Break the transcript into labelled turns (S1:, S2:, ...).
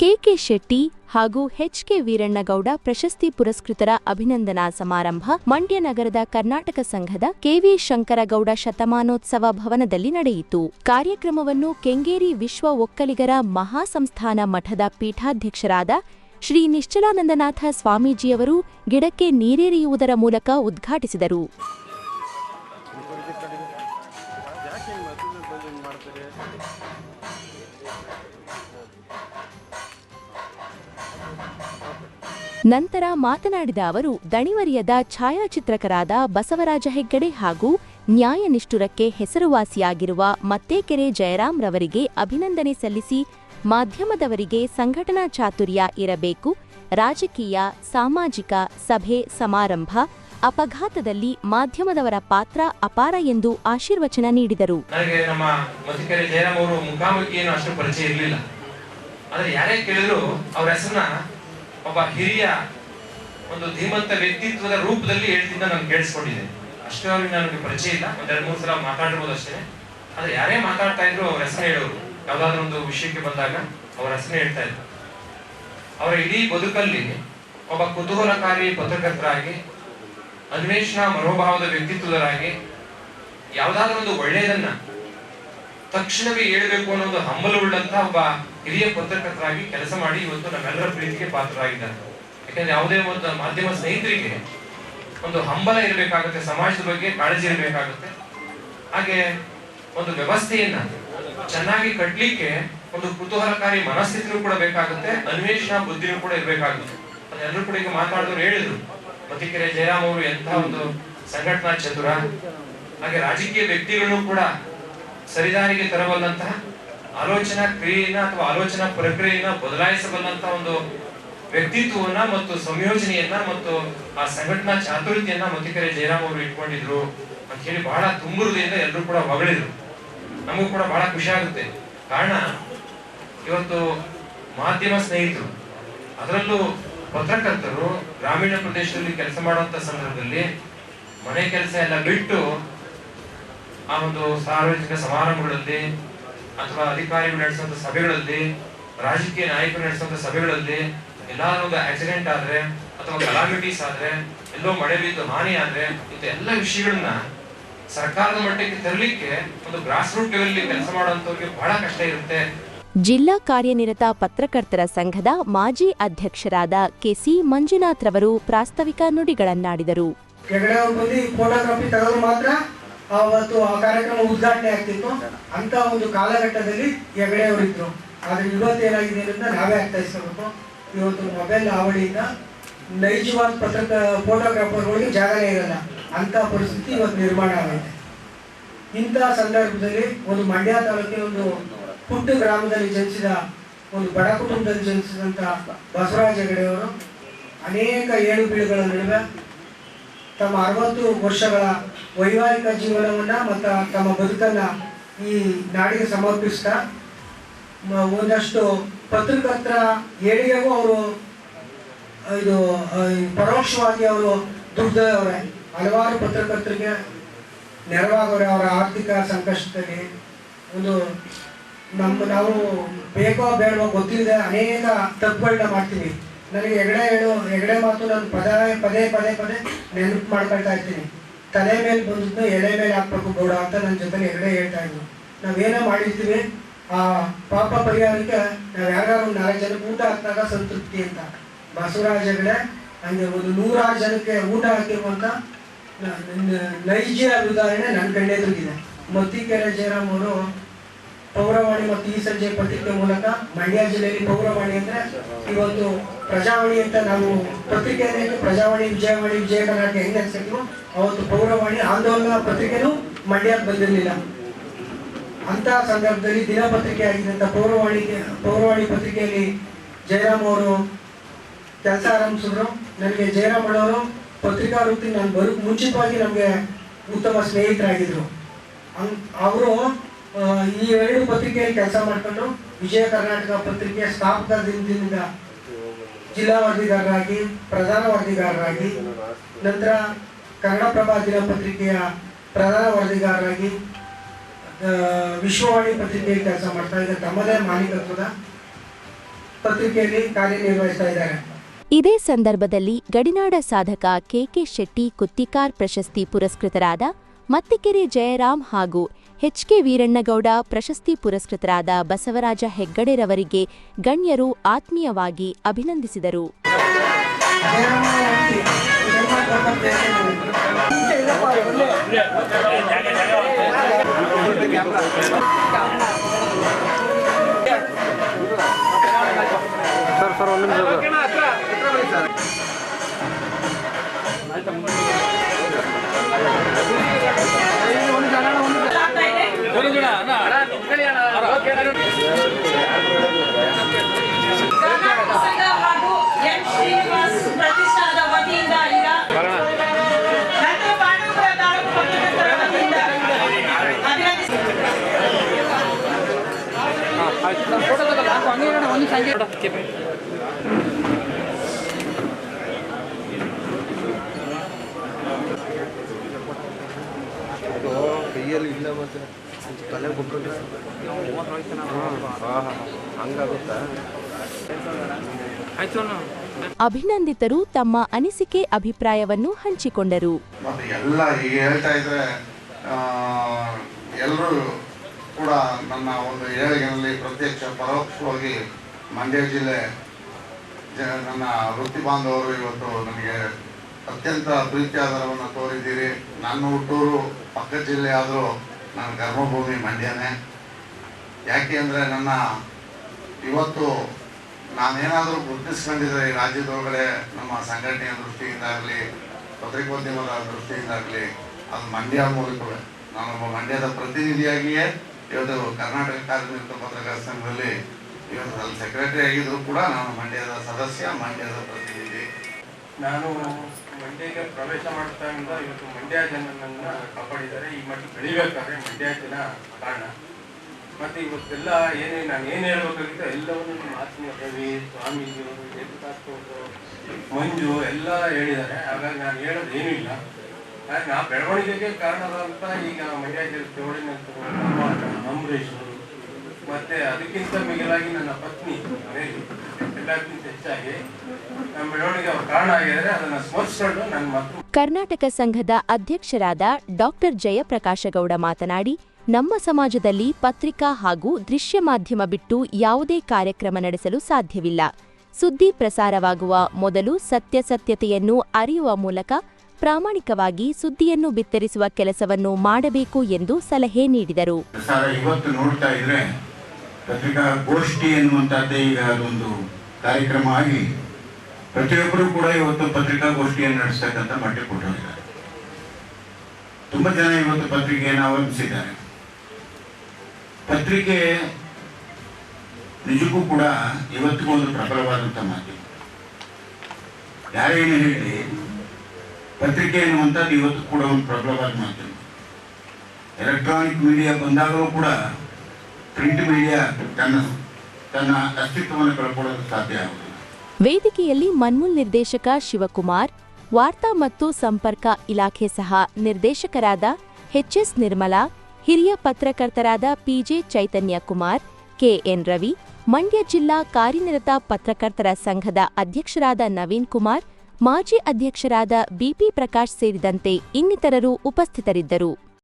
S1: K K Shetty ಹಾಗೂ HK Veerannagowda ಪ್ರಶಸ್ತಿ ಪುರಸ್ಕೃತರ ಅಭಿನಂದನಾ ಸಮಾರಂಭ ಮಂಡ್ಯ ನಗರದ ಕರ್ನಾಟಕ ಸಂಘದ ಕೆವಿ ಶಂಕರಗೌಡ ಶತಮಾನೋತ್ಸವ ಭವನದಲ್ಲಿ ನಡೆಯಿತು. ಕಾರ್ಯಕ್ರಮವನ್ನು ಕೆಂಗೇರಿ ವಿಶ್ವ ಒಕ್ಕಲಿಗರ ಮಹಾಸಂಸ್ಥಾನ ಮಠದ ಪೀಠಾಧ್ಯಕ್ಷರಾದ ಶ್ರೀ ನಿಶ್ಚಲಾನಂದನಾಥ ಸ್ವಾಮೀಜಿಯವರು ಗಿಡಕ್ಕೆ ನೀರೇರಿಯುವುದರ ಮೂಲಕ ಉದ್ಘಾಟಿಸಿದರು. ನಂತರ ಮಾತನಾಡಿದ ಅವರು, ದಣಿವರಿಯದ ಛಾಯಾಚಿತ್ರಕರಾದ ಬಸವರಾಜ ಹೆಗ್ಗಡೆ ಹಾಗೂ ನ್ಯಾಯ ನಿಷ್ಠುರಕ್ಕೆ ಹೆಸರುವಾಸಿಯಾಗಿರುವ ಮತ್ತೇಕೆರೆ ಜಯರಾಮ್ ರವರಿಗೆ ಅಭಿನಂದನೆ ಸಲ್ಲಿಸಿ ಮಾಧ್ಯಮದವರಿಗೆ ಸಂಘಟನಾ ಚಾತುರ್ಯ ಇರಬೇಕು, ರಾಜಕೀಯ, ಸಾಮಾಜಿಕ ಸಭೆ, ಸಮಾರಂಭ, ಅಪಘಾತದಲ್ಲಿ ಮಾಧ್ಯಮದವರ ಪಾತ್ರ ಅಪಾರ ಎಂದು ಆಶೀರ್ವಚನ ನೀಡಿದರು.
S2: ಯಾರೇ ಕೇಳಿದ್ರು ಅವರ ಹೆಸರನ್ನ ಒಬ್ಬ ಹಿರಿಯ ಒಂದು ಧೀಮಂತ ವ್ಯಕ್ತಿತ್ವದ ರೂಪದಲ್ಲಿ ಹೇಳ್ತಿದ್ದ ನಾನು ಕೇಳಿಸ್ಕೊಂಡಿದ್ದೆ. ಅಷ್ಟೇ ಅವ್ರಿಗೆ ನನಗೆ ಪರಿಚಯ ಇಲ್ಲ. ಒಂದ್ ಎರಡು ಮೂರು ಸಲ ಮಾತಾಡಿರ್ಬೋದು ಅಷ್ಟೇ. ಆದ್ರೆ ಯಾರೇ ಮಾತಾಡ್ತಾ ಇದ್ರು ಅವ್ರ ಹೆಸರು ಹೇಳೋರು. ಯಾವ್ದಾದ್ರು ಒಂದು ವಿಷಯಕ್ಕೆ ಬಂದಾಗ ಅವರ ಹೆಸರು ಹೇಳ್ತಾ ಇದ್ರು. ಅವರ ಇಡೀ ಬದುಕಲ್ಲಿ ಒಬ್ಬ ಕುತೂಹಲಕಾರಿ ಪತ್ರಕರ್ತರಾಗಿ, ಅನ್ವೇಷಣಾ ಮನೋಭಾವದ ವ್ಯಕ್ತಿತ್ವದರಾಗಿ ಯಾವ್ದಾದ್ರು ಒಂದು ಒಳ್ಳೆಯದನ್ನ ತಕ್ಷಣವೇ ಹೇಳಬೇಕು ಅನ್ನೋದು ಒಂದು ಒಬ್ಬ ಹಿರಿಯ ಪತ್ರಕರ್ತರಾಗಿ ಕೆಲಸ ಮಾಡಿ ಇವತ್ತು ನಮ್ಮೆಲ್ಲರ ಪ್ರೀತಿಗೆ ಪಾತ್ರರಾಗಿದ್ದಾರೆ. ಯಾಕಂದ್ರೆ ಯಾವುದೇ ಒಂದು ಮಾಧ್ಯಮ ಸ್ನೇಹಿತರಿಗೆ ಒಂದು ಹಂಬಲ ಇರಬೇಕಾಗುತ್ತೆ, ಸಮಾಜದ ಬಗ್ಗೆ ಕಾಳಜಿ ಇರಬೇಕಾಗುತ್ತೆ. ಹಾಗೆ ಒಂದು ವ್ಯವಸ್ಥೆಯನ್ನ ಚೆನ್ನಾಗಿ ಕಟ್ಲಿಕ್ಕೆ ಒಂದು ಕುತೂಹಲಕಾರಿ ಮನಸ್ಥಿತಿಯೂ ಕೂಡ ಬೇಕಾಗುತ್ತೆ, ಅನ್ವೇಷಣಾ ಬುದ್ಧಿನೂ ಕೂಡ ಇರಬೇಕಾಗುತ್ತೆ. ಅದೆಲ್ಲರೂ ಕೂಡ ಈಗ ಮಾತಾಡಿದವರು ಹೇಳಿದ್ರು. ಮತಿಕೆರೆ ಜಯರಾಮ್ ಅವರು ಎಂತಹ ಒಂದು ಸಂಘಟನಾ ಚತುರ. ಹಾಗೆ ರಾಜಕೀಯ ವ್ಯಕ್ತಿಗಳನ್ನು ಕೂಡ ಸರಿದಾರಿಗೆ ತರಬಲ್ಲಂತಹ ಆಲೋಚನಾ ಕ್ರಿಯೆಯನ್ನ ಅಥವಾ ಆಲೋಚನಾ ಪ್ರಕ್ರಿಯೆಯನ್ನ ಬದಲಾಯಿಸಬಲ್ಲಂತ ಒಂದು ವ್ಯಕ್ತಿತ್ವವನ್ನ ಮತ್ತು ಸಂಯೋಜನೆಯನ್ನ ಮತ್ತು ಆ ಸಂಘಟನಾ ಚಾತುರ್ಯತೆಯನ್ನ ಮತಿಕರೆ ಜಯರಾಮ್ ಅವರು ಇಟ್ಕೊಂಡಿದ್ರು ಅಂತ ಹೇಳಿ ಬಹಳ ತುಂಬುರುದಿಂದ ಎಲ್ಲರೂ ಕೂಡ ಹೊಗಳಿದ್ರು. ನಮಗೂ ಕೂಡ ಬಹಳ ಖುಷಿ ಆಗುತ್ತೆ. ಕಾರಣ, ಇವತ್ತು ಮಾಧ್ಯಮ ಸ್ನೇಹಿತರು, ಅದರಲ್ಲೂ ಪತ್ರಕರ್ತರು ಗ್ರಾಮೀಣ ಪ್ರದೇಶದಲ್ಲಿ ಕೆಲಸ ಮಾಡುವಂತ ಸಂದರ್ಭದಲ್ಲಿ ಮನೆ ಕೆಲಸ ಎಲ್ಲ ಬಿಟ್ಟು ಆ ಒಂದು ಸಾರ್ವಜನಿಕ ಸಮಾರಂಭಗಳಲ್ಲಿ ಅಥವಾ ಅಧಿಕಾರಿಗಳು ನಡೆಸುವಂತ ಸಭೆಗಳಲ್ಲಿ ರಾಜಕೀಯ ನಾಯಕರು ನಡೆಸುವಂತ ಸಭೆಗಳಲ್ಲಿ ಎಲ್ಲಾದ್ರೂ ಒಂದು ಆಕ್ಸಿಡೆಂಟ್ ಆದ್ರೆ ಅಥವಾ ಕಲಾಮಿಟೀಸ್ ಆದ್ರೆ ಎಲ್ಲೋ ಮಳೆ ಬಿದ್ದು ಹಾನಿ ಆದ್ರೆ ಇಂಥ ಎಲ್ಲ ವಿಷಯಗಳನ್ನ ಸರ್ಕಾರದ ಮಟ್ಟಕ್ಕೆ ತರಲಿಕ್ಕೆ ಒಂದು ಗ್ರಾಸ್ ರೂಟ್ ಲೆವೆಲ್ ಕೆಲಸ ಮಾಡುವಂತವ್ರಿಗೆ ಬಹಳ ಕಷ್ಟ ಇರುತ್ತೆ.
S1: ಜಿಲ್ಲಾ ಕಾರ್ಯನಿರತ ಪತ್ರಕರ್ತರ ಸಂಘದ ಮಾಜಿ ಅಧ್ಯಕ್ಷರಾದ ಕೆಸಿ ಮಂಜುನಾಥ್ ರವರು ಪ್ರಾಸ್ತಾವಿಕ ನುಡಿಗಳನ್ನಾಡಿದರು.
S3: ಅವತ್ತು ಆ ಕಾರ್ಯಕ್ರಮ ಉದ್ಘಾಟನೆ ಆಗ್ತಿತ್ತು. ಅಂತ ಒಂದು ಕಾಲಘಟ್ಟದಲ್ಲಿ ಹೆಗಡೆಯವರಿದ್ರು ಆದ್ರೆ ಇವತ್ತು ಏನಾಗಿದೆ ಅಂತ ನಾವೇ ಆಗ್ತಾ ಇವತ್ತು ಮೊಬೈಲ್ ಹಾವಳಿಯಿಂದ ನೈಜವಾದ ಪತ್ರಕ ಫೋಟೋಗ್ರಾಫರ್ಗಳಿಗೆ ಜಾಗನೇ ಇರಲ್ಲ. ಅಂತ ಪರಿಸ್ಥಿತಿ ಇವತ್ತು ನಿರ್ಮಾಣ ಆಗೈತೆ ಇಂತಹ ಸಂದರ್ಭದಲ್ಲಿ ಒಂದು ಮಂಡ್ಯ ತಾಲೂಕಿನ ಒಂದು ಪುಟ್ಟ ಗ್ರಾಮದಲ್ಲಿ ಜನಿಸಿದ ಒಂದು ಬಡ ಕುಟುಂಬದಲ್ಲಿ ಜನಿಸಿದಂಥ ಬಸವರಾಜ ಹೆಗಡೆಯವರು ಅನೇಕ ಏಳು ಬೀಳುಗಳ ನಡುವೆ ತಮ್ಮ ಅರವತ್ತು ವರ್ಷಗಳ ವೈವಾಹಿಕ ಜೀವನವನ್ನ ಮತ್ತು ತಮ್ಮ ಬದುಕನ್ನ ಈ ನಾಡಿಗೆ ಸಮರ್ಪಿಸ್ತಾ ಒಂದಷ್ಟು ಪತ್ರಕರ್ತರ ಏಳಿಗೆಗೂ ಅವರು. ಇದು ಪರೋಕ್ಷವಾಗಿ ಅವರು ದುಡ್ದವ್ರೆ ಹಲವಾರು ಪತ್ರಕರ್ತರಿಗೆ ನೆರವಾಗೋರೆ ಅವರ ಆರ್ಥಿಕ ಸಂಕಷ್ಟದಲ್ಲಿ. ಒಂದು ನಮ್ಮ ನಾವು ಬೇಕೋ ಬೇಡವೋ ಗೊತ್ತಿಲ್ಲದೆ ಅನೇಕ ತಪ್ಪುಗಳನ್ನ ಮಾಡ್ತೀವಿ. ನನಗೆ ಹೆಗಡೆ ಹೇಳು ಹೆಗಡೆ ಮಾತು ನಾನು ಪದ, ಪದೇ ಪದೇ ಪದೇ ನೆನಪು ಮಾಡ್ಕೊಳ್ತಾ ಇರ್ತೀನಿ ತಲೆ ಮೇಲೆ ಬಂದಿದ್ದು ಎಲೆ ಮೇಲೆ ಹಾಕ್ಬೇಕು ಗೌಡ ಅಂತ ನನ್ನ ಜೊತೆ ಹೆಗಡೆ ಹೇಳ್ತಾ ಇದ್ರು. ನಾವೇನೋ ಮಾಡಿರ್ತೀವಿ ಆ ಪಾಪ ಪರಿಹಾರಕ್ಕೆ ನಾವು ಯಾರು ಒಂದು ನಾಲ್ಕು ಜನಕ್ಕೆ ಊಟ ಹಾಕಿದಾಗ ಸಂತೃಪ್ತಿ ಅಂತ. ಬಸವರಾಜ ಹೆಗಡೆ, ಹಂಗೆ ಒಂದು ನೂರಾರು ಜನಕ್ಕೆ ಊಟ ಹಾಕಿರುವಂತ ನೈಜ ಉದಾಹರಣೆ ನನ್ನ ಕಣ್ಣೆದುರಿಗಿದೆ ಮತ್ತಿಕೆರೆ ಜಯರಾಮ್ ಅವರು ಪೌರವಾಣಿ ಮತ್ತು ಈ ಸಂಜೆ ಪತ್ರಿಕೆ ಮೂಲಕ ಮಂಡ್ಯ ಜಿಲ್ಲೆಯಲ್ಲಿ ಪೌರವಾಣಿ ಅಂದ್ರೆ ಇವತ್ತು ಪ್ರಜಾವಾಣಿ ಅಂತ ನಾವು ಪತ್ರಿಕೆಯನ್ನು ಪ್ರಜಾವಾಣಿ, ವಿಜಯವಾಣಿ ವಿಜಯ ಕರ್ನಾಟಕ ಹೆಂಗ್ ಅನ್ಸಿದ್ವು ಅವತ್ತು ಪೌರವಾಣಿ ಆಂದೋಲನ ಪತ್ರಿಕೆನೂ ಮಂಡ್ಯಕ್ಕೆ ಬಂದಿರಲಿಲ್ಲ. ಅಂತ ಸಂದರ್ಭದಲ್ಲಿ ದಿನಪತ್ರಿಕೆ ಆಗಿದ್ದಂಥ ಪೌರವಾಣಿ ಪೌರವಾಣಿ ಪತ್ರಿಕೆಯಲ್ಲಿ ಜಯರಾಮ್ ಅವರು ಕೆಲಸ ಆರಂಭಿಸಿದ್ರು ನನಗೆ ಜಯರಾಮ್ ಅವರು ಪತ್ರಿಕಾ ವೃತ್ತಿ ನಾನು ಬರು, ಮುಂಚಿತವಾಗಿ ನಮಗೆ ಉತ್ತಮ ಸ್ನೇಹಿತರಾಗಿದ್ರು. ಅವರು ಈ ಎರಡು ಪತ್ರಿಕೆಯಲ್ಲಿ ಕೆಲಸ ಮಾಡ್ಕೊಂಡು ವಿಜಯ ಕರ್ನಾಟಕ ಪತ್ರಿಕೆಯ ಸ್ಥಾಪಕ ದಿನದಿಂದ ಜಿಲ್ಲಾ ವರದಿಗಾರರಾಗಿ, ಪ್ರಧಾನ ವರದಿಗಾರರಾಗಿ, ನಂತರ ಕನ್ನಡಪ್ರಭ ದಿನಪತ್ರಿಕೆಯ ಪ್ರಧಾನ ವರದಿಗಾರರಾಗಿ ವಿಶ್ವವಾಣಿ ಪತ್ರಿಕೆಯಲ್ಲಿ ಕೆಲಸ ಮಾಡ್ತಾ ಇದ್ದಾರೆ. ತಮ್ಮದೇ ಮಾಲೀಕತ್ವದ ಪತ್ರಿಕೆಯಲ್ಲಿ ಕಾರ್ಯನಿರ್ವಹಿಸ್ತಾ ಇದ್ದಾರೆ.
S1: ಇದೇ ಸಂದರ್ಭದಲ್ಲಿ ಗಡಿನಾಡ ಸಾಧಕ ಕೆಕೆ ಶೆಟ್ಟಿ ಕುತ್ತಿಕಾರ್ ಪ್ರಶಸ್ತಿ ಪುರಸ್ಕೃತರಾದ ಮತ್ತಿಕೆರೆ ಜಯರಾಮ್ ಹಾಗೂ ಎಚ್ಕೆ ವೀರಣ್ಣಗೌಡ ಪ್ರಶಸ್ತಿ ಪುರಸ್ಕೃತರಾದ ಬಸವರಾಜ ಹೆಗ್ಗಡೆರವರಿಗೆ ಗಣ್ಯರು ಆತ್ಮೀಯವಾಗಿ ಅಭಿನಂದಿಸಿದರು.
S3: ಸರ್ ಸರ್ ಧರ್ಮ ಪ್ರತಾಪ್
S4: ಹಾಗೂ ಎಂ ಶ್ರೀನಿವಾಸ್ ಪ್ರತಿಷ್ಠಾನದ ವತಿಯಿಂದ ಈಗ
S5: ಅದು ಕೈಯಲ್ಲಿ ಇಲ್ಲ ಮತ್ತೆ ತಲೆ ಹಂಗಾಗುತ್ತಾ
S1: ಅಭಿನಂದಿತರು ತಮ್ಮ ಅನಿಸಿಕೆ ಅಭಿಪ್ರಾಯವನ್ನು ಹಂಚಿಕೊಂಡರು.
S6: ಎಲ್ಲ ಈಗ ಹೇಳ್ತಾ ಇದ್ರೆ ಎಲ್ಲರೂ ಕೂಡ ನನ್ನ ಒಂದು ಏಳಿಗೆನಲ್ಲಿ ಪ್ರತ್ಯಕ್ಷ, ಪರೋಕ್ಷವಾಗಿ ಮಂಡ್ಯ ಜಿಲ್ಲೆ ನನ್ನ ವೃತ್ತಿ ಬಾಂಧವರು ಇವತ್ತು ನನಗೆ ಅತ್ಯಂತ ಪ್ರೀತಿ ಆಧಾರವನ್ನು ತೋರಿದ್ದೀರಿ. ನನ್ನ ಹುಟ್ಟೂರು ಪಕ್ಕ ಜಿಲ್ಲೆ ಆದರೂ ನನ್ನ ಕರ್ಮಭೂಮಿ ಮಂಡ್ಯನೇ. ಯಾಕೆ ಅಂದರೆ ನನ್ನ ಇವತ್ತು ನಾನೇನಾದರೂ ಗುರುತಿಸ್ಕೊಂಡಿದ್ರೆ ಈ ರಾಜ್ಯದೊಳಗಡೆ ನಮ್ಮ ಸಂಘಟನೆಯ ದೃಷ್ಟಿಯಿಂದಾಗಲಿ ಪತ್ರಿಕೋದ್ಯಮದ ದೃಷ್ಟಿಯಿಂದಾಗಲಿ ಅದು ಮಂಡ್ಯ ಮೂಲಕವೇ. ನಾನೊಬ್ಬ ಮಂಡ್ಯದ ಪ್ರತಿನಿಧಿಯಾಗಿಯೇ ಇವತ್ತು ಕರ್ನಾಟಕ ಕಾರ್ಮಿಕ ಪತ್ರಕರ್ತರ ಸಂಘದಲ್ಲಿ ಇವತ್ತು ಅಲ್ಲಿ ಸೆಕ್ರೆಟರಿ ಆಗಿದ್ದರೂ ಕೂಡ ನಾನು ಮಂಡ್ಯದ ಸದಸ್ಯ, ಮಂಡ್ಯದ ಪ್ರತಿನಿಧಿ.
S7: ನಾನು ಮಂಡ್ಯಕ್ಕೆ ಪ್ರವೇಶ ಮಾಡ್ತಾ ಇಂದ ಇವತ್ತು ಮಂಡ್ಯ ಜನನನ್ನ ಕಾಪಾಡಿದ್ದಾರೆ ಈ ಮಟ್ಟ ಬೆಳಿಬೇಕಾದ್ರೆ ಮಂಡ್ಯ ಜನ ಕಾರಣ ಮತ್ತೆ ಇವತ್ತೆಲ್ಲ ಏನೇ ನಾನು ಏನು ಹೇಳ್ಬೇಕಾಗಿತ್ತು ಎಲ್ಲವನ್ನು ನಮ್ಮ ಆತ್ಮೀಯ ರವಿ ಸ್ವಾಮೀಜಿಯವರು ಏಕತಾಸ್ಪವರು ಮಂಜು ಎಲ್ಲ ಹೇಳಿದ್ದಾರೆ ಹಾಗಾಗಿ ನಾನು ಹೇಳೋದು ಏನೂ ಇಲ್ಲ ಹಾಗಾಗಿ ನಾ ಬೆಳವಣಿಗೆಗೆ ಕಾರಣವಾದಂತ ಈಗ ಮಂಡ್ಯ ಜಿಲ್ಲೆ ಅಂತ ಅಂಬರೀಶ್ ಮತ್ತೆ ಅದಕ್ಕಿಂತ ಮಿಗಿಲಾಗಿ ನನ್ನ ಪತ್ನಿ ಎಲ್ಲಕ್ಕಿಂತ ಹೆಚ್ಚಾಗಿ. ನಮ್ಮ ಬೆಳವಣಿಗೆ ಅವ್ರು ಕಾರಣ ಆಗಿದ್ದಾರೆ ಅದನ್ನ ಸ್ಮರಿಸ್ಕೊಂಡು ನನ್ನ ಮಕ್ಕಳು
S1: ಕರ್ನಾಟಕ ಸಂಘದ ಅಧ್ಯಕ್ಷರಾದ ಡಾಕ್ಟರ್ ಜಯಪ್ರಕಾಶಗೌಡ ಮಾತನಾಡಿ ನಮ್ಮ ಸಮಾಜದಲ್ಲಿ ಪತ್ರಿಕಾ ಹಾಗೂ ದೃಶ್ಯ ಮಾಧ್ಯಮ ಬಿಟ್ಟು ಯಾವುದೇ ಕಾರ್ಯಕ್ರಮ ನಡೆಸಲು ಸಾಧ್ಯವಿಲ್ಲ. ಸುದ್ದಿ ಪ್ರಸಾರವಾಗುವ ಮೊದಲು ಸತ್ಯಸತ್ಯತೆಯನ್ನು ಅರಿಯುವ ಮೂಲಕ ಪ್ರಾಮಾಣಿಕವಾಗಿ ಸುದ್ದಿಯನ್ನು ಬಿತ್ತರಿಸುವ ಕೆಲಸವನ್ನು ಮಾಡಬೇಕು ಎಂದು ಸಲಹೆ ನೀಡಿದರು.
S8: ಇವತ್ತು ನೋಡ್ತಾ ಇದ್ರೆ ಪತ್ರಿಕಾ ಗೋಷ್ಠಿ ಎನ್ನುವಂತಹದ್ದೇ ಈಗ ಅದೊಂದು ಕಾರ್ಯಕ್ರಮ ಆಗಿ ಪ್ರತಿಯೊಬ್ಬರು ಕೂಡ ಇವತ್ತು ಪತ್ರಿಕಾಗೋಷ್ಠಿಯನ್ನು ನಡೆಸ್ತಕ್ಕಂಥ ಮಟ್ಟ ಕೊಟ್ಟಿದ್ದಾರೆ. ತುಂಬಾ ಜನ ಇವತ್ತು ಪತ್ರಿಕೆಯನ್ನು ಅವಲಂಬಿಸಿದ್ದಾರೆ. ಪತ್ರಿಕೆ ನಿಜಕ್ಕೂ ಕೂಡ ಇವತ್ತಿಗೂ ಒಂದು ಪ್ರಬಲವಾದಂಥ ಮಾತು ಯಾರೇನು ಹೇಳಿ, ಪತ್ರಿಕೆ ಎನ್ನುವಂಥದ್ದು ಇವತ್ತು ಕೂಡ ಒಂದು ಪ್ರಬಲವಾದ ಮಾಧ್ಯಮ. ಎಲೆಕ್ಟ್ರಾನಿಕ್ ಮೀಡಿಯಾ ಬಂದಾಗಲೂ ಕೂಡ ಪ್ರಿಂಟ್ ಮೀಡಿಯಾ ತನ್ನ ತನ್ನ ಅಸ್ತಿತ್ವವನ್ನು ಕಳ್ಕೊಳ್ಳಲು ಸಾಧ್ಯ
S1: ವೇದಿಕೆಯಲ್ಲಿ ಮನ್ಮೂಲ್ ನಿರ್ದೇಶಕ ಶಿವಕುಮಾರ್, ವಾರ್ತಾ ಮತ್ತು ಸಂಪರ್ಕ ಇಲಾಖೆ ಸಹ ನಿರ್ದೇಶಕರಾದ ಎಚ್ಎಸ್ ನಿರ್ಮಲಾ, ಹಿರಿಯ ಪತ್ರಕರ್ತರಾದ P J Chaitanya Kumar, K N Ravi, Mandya ಜಿಲ್ಲಾ ಕಾರ್ಯನಿರತ ಪತ್ರಕರ್ತರ ಸಂಘದ ಅಧ್ಯಕ್ಷರಾದ ನವೀನ್ ಕುಮಾರ್, ಮಾಜಿ ಅಧ್ಯಕ್ಷರಾದ ಬಿಪಿ ಪ್ರಕಾಶ್ ಸೇರಿದಂತೆ ಇನ್ನಿತರರು ಉಪಸ್ಥಿತರಿದ್ದರು.